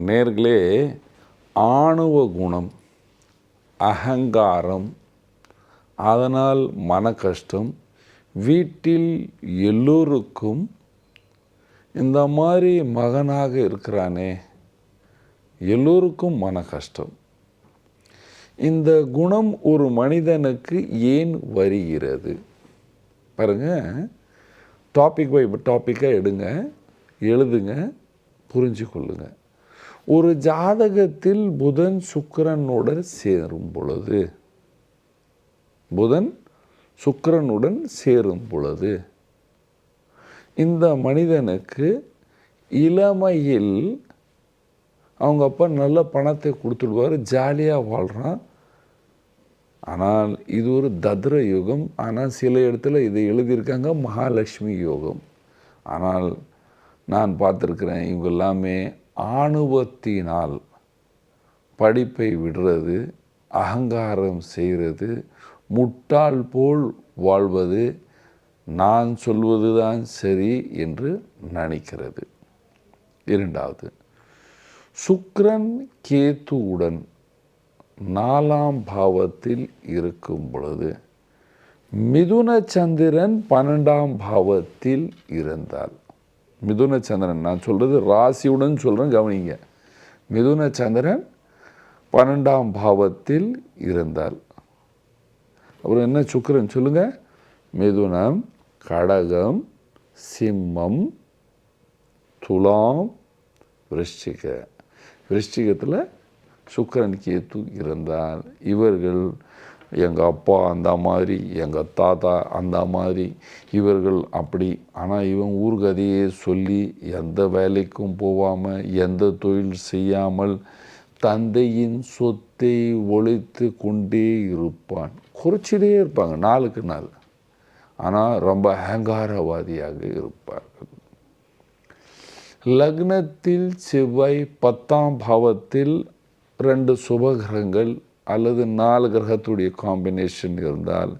நேர்களே ஆணவ குணம் அகங்காரம் அதனால் மன கஷ்டம் வீட்டில் எல்லோருக்கும் இந்த மாதிரி மகனாக இருக்கிறானே எல்லோருக்கும் மன கஷ்டம் இந்த குணம் ஒரு மனிதனுக்கு ஏன் வருகிறது? பாருங்க டாபிக் பை டாப்பிக்காக எடுங்க எழுதுங்க புரிஞ்சு கொள்ளுங்கள் ஒரு ஜாதகத்தில் புதன் சுக்கரனுடன் சேரும் பொழுது புதன் சுக்கரனுடன் சேரும் பொழுது இந்த மனிதனுக்கு இளமையில் அவங்க அப்பா நல்ல பணத்தை கொடுத்துடுவார் ஜாலியாக வாழ்கிறான் ஆனால் இது ஒரு தத்ர யுகம். ஆனால் சில இடத்துல இதை எழுதியிருக்காங்க மகாலட்சுமி யோகம். ஆனால் நான் பார்த்துருக்குறேன் இவங்க எல்லாமே ஆணுவத்தினால் படிப்பை விடுறது அகங்காரம் செய்கிறது முட்டாள் போல் வாழ்வது நான் சொல்வது தான் சரி என்று நினைக்கிறது. இரண்டாவது சுக்ரன் கேத்துவுடன் நாலாம் பாவத்தில் இருக்கும் பொழுது மிதுன சந்திரன் பன்னெண்டாம் பாவத்தில் இருந்தால் மிதுன சந்திரன் நான் சொல்கிறது ராசியுடன் சொல்கிறேன் கவனிங்க. மிதுன சந்திரன் பன்னெண்டாம் பாவத்தில் இருந்தால். அப்புறம் என்ன சுக்கிரன் சொல்லுங்க? மிதுனம் கடகம் சிம்மம் துலாம் விருஷ்டிக விருஷ்டிகத்தில் சுக்கரன் கேத்து இருந்தால். இவர்கள் எங்கள் அப்பா அந்த மாதிரி எங்கள் தாத்தா அந்த மாதிரி இவர்கள் அப்படி. ஆனால் இவன் ஊர்கதையே சொல்லி எந்த வேலைக்கும் போகாமல் எந்த தொழில் செய்யாமல் தந்தையின் சொத்தை ஒழித்து கொண்டே இருப்பான். குறைச்சிட்டே இருப்பாங்க நாளுக்கு நாள். ஆனால் ரொம்ப அகங்காரவாதியாக இருப்பார்கள். லக்னத்தில் செவ்வாய் பத்தாம் பாவத்தில் ரெண்டு சுபகிரகங்கள் அல்லது நாலு கிரகத்துடைய காம்பினேஷன் இருந்தால்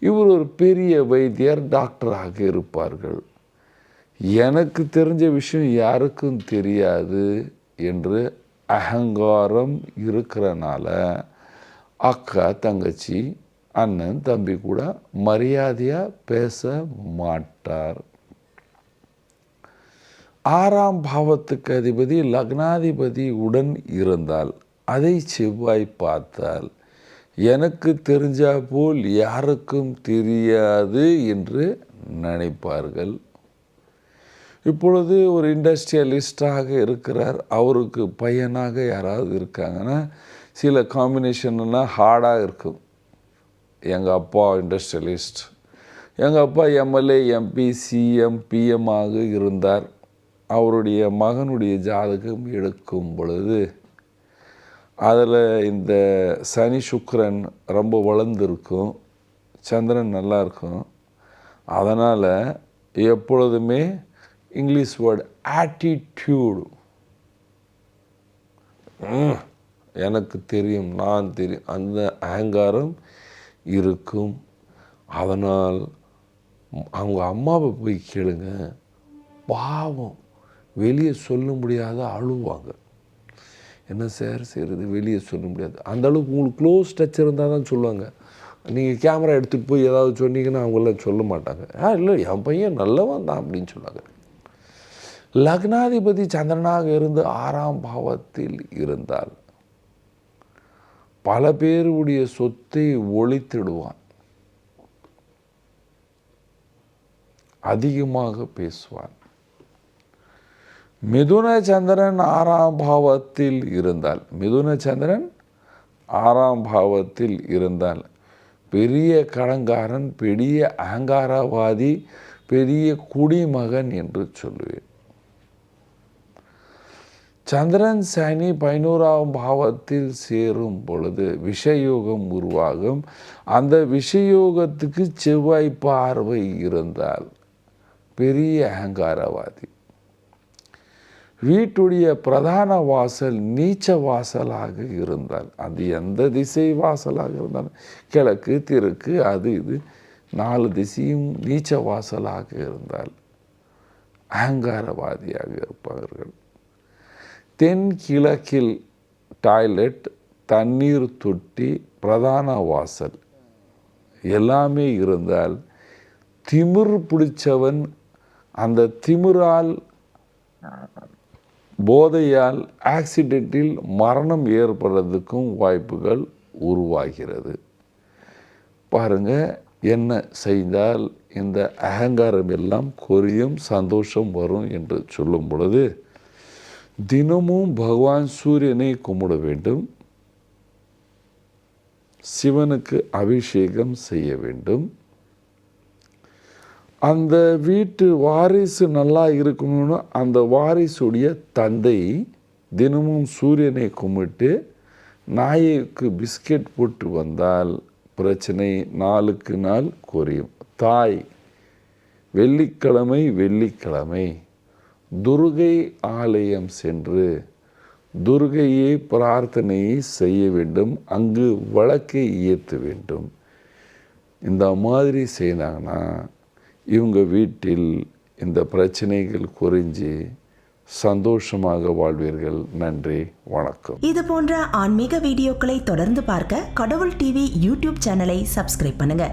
இவர் ஒரு பெரிய வைத்தியர் டாக்டராக இருப்பார்கள். எனக்கு தெரிஞ்ச விஷயம் யாருக்கும் தெரியாது என்று அகங்காரம் இருக்கிறனால அக்கா தங்கச்சி அண்ணன் தம்பி கூட மரியாதையாக பேச மாட்டார். ஆறாம் பாவத்துக்கு அதிபதி லக்னாதிபதி உடன் இருந்தால் அதை செவ்வாய் பார்த்தால் எனக்கு தெரிஞ்சா போல் யாருக்கும் தெரியாது என்று நினைப்பார்கள். இப்பொழுது ஒரு இண்டஸ்ட்ரியலிஸ்டாக இருக்கிறார். அவருக்கு பையனாக யாராவது இருக்காங்கன்னா சில காம்பினேஷன்னா ஹார்டாக இருக்கும். எங்கள் அப்பா இண்டஸ்ட்ரியலிஸ்ட். எங்கள் அப்பா எம்எல்ஏ எம்பி சிஎம் பிஎம்மாக இருந்தார். அவருடைய மகனுடைய ஜாதகம் எடுக்கும் பொழுது அதில் இந்த சனி சுக்கரன் ரொம்ப வளர்ந்துருக்கும். சந்திரன் நல்லா இருக்கும். அதனால் எப்பொழுதுமே இங்கிலீஷ் வேர்டு ஆட்டிடியூடு எனக்கு தெரியும் நான் தெரியும் அந்த அகங்காரம் இருக்கும். அதனால் அவங்க அம்மாவை போய் கேளுங்க. பாவம் வெளியே சொல்ல முடியாத அழுவாங்க. என்ன சார் செய்கிறது வெளியே சொல்ல முடியாது. அந்தளவுக்கு உங்களுக்கு க்ளோஸ் டச் இருந்தால் தான் சொல்லுவாங்க. நீங்கள் கேமரா எடுத்துகிட்டு போய் ஏதாவது சொன்னீங்கன்னா அவங்களாம் சொல்ல மாட்டாங்க. ஆ இல்லை என் பையன் நல்லவன் தான் அப்படின்னு சொன்னாங்க லக்னாதிபதி சந்திரனாக இருந்து ஆறாம் பாவத்தில் இருந்தால் பல பேருடைய சொத்தை ஒழித்திடுவான். அதிகமாக பேசுவான். மிதுன சந்திரன் ஆறாம் பாவத்தில் இருந்தால் மிதுன சந்திரன் ஆறாம் பாவத்தில் இருந்தால் பெரிய கடங்காரன் பெரிய அகங்காரவாதி பெரிய குடிமகன் என்று சொல்லுவேன். சந்திரன் சனி பதினோராம் பாவத்தில் சேரும் பொழுது விஷயோகம் உருவாகும். அந்த விஷயோகத்துக்கு செவ்வாய் பார்வை இருந்தால் பெரிய அகங்காரவாதி. வீட்டுடைய பிரதான வாசல் நீச்ச வாசலாக இருந்தால் அது எந்த திசை வாசலாக இருந்தாலும் கிழக்கு தெற்கு அது இது நாலு திசையும் நீச்ச வாசலாக இருந்தால் அகங்காரவாதியாக இருப்பார்கள். தென் கிழக்கில் டாய்லெட் தண்ணீர் தொட்டி பிரதான வாசல் எல்லாமே இருந்தால் திமிர் பிடிச்சவன் அந்த திமிரால் போதையால் ஆக்சிடென்ட்டில் மரணம் ஏற்படுறதுக்கும் வாய்ப்புகள் உருவாகிறது. பாருங்க என்ன செய்தால் இந்த அகங்காரம் எல்லாம் குறையும் சந்தோஷம் வரும் என்று சொல்லும் பொழுது தினமும் பகவான் சூரியனை கும்பிட வேண்டும். சிவனுக்கு அபிஷேகம் செய்ய வேண்டும். அந்த வீட்டு வாரிசு நல்லா இருக்கணும்னு அந்த வாரிசுடைய தந்தை தினமும் சூரியனை கும்பிட்டு நாய்க்கு பிஸ்கெட் போட்டு வந்தால் பிரச்சனை நாளுக்கு நாள் குறையும். தாய் வெள்ளிக்கிழமை வெள்ளிக்கிழமை. துர்கை ஆலயம் சென்று துர்கையை பிரார்த்தனையை செய்ய வேண்டும். அங்கு வழக்கை ஏற்ற வேண்டும். இந்த மாதிரி செய்தாங்கன்னா இவங்க வீட்டில் இந்த பிரச்சனைகள் குறைஞ்சி சந்தோஷமாக வாழ்வீர்கள். நன்றி வணக்கம். இது போன்ற ஆன்மீக வீடியோக்களை தொடர்ந்து பார்க்க கடவுள் டிவி யூடியூப் சேனலை சப்ஸ்கிரைப் பண்ணுங்க.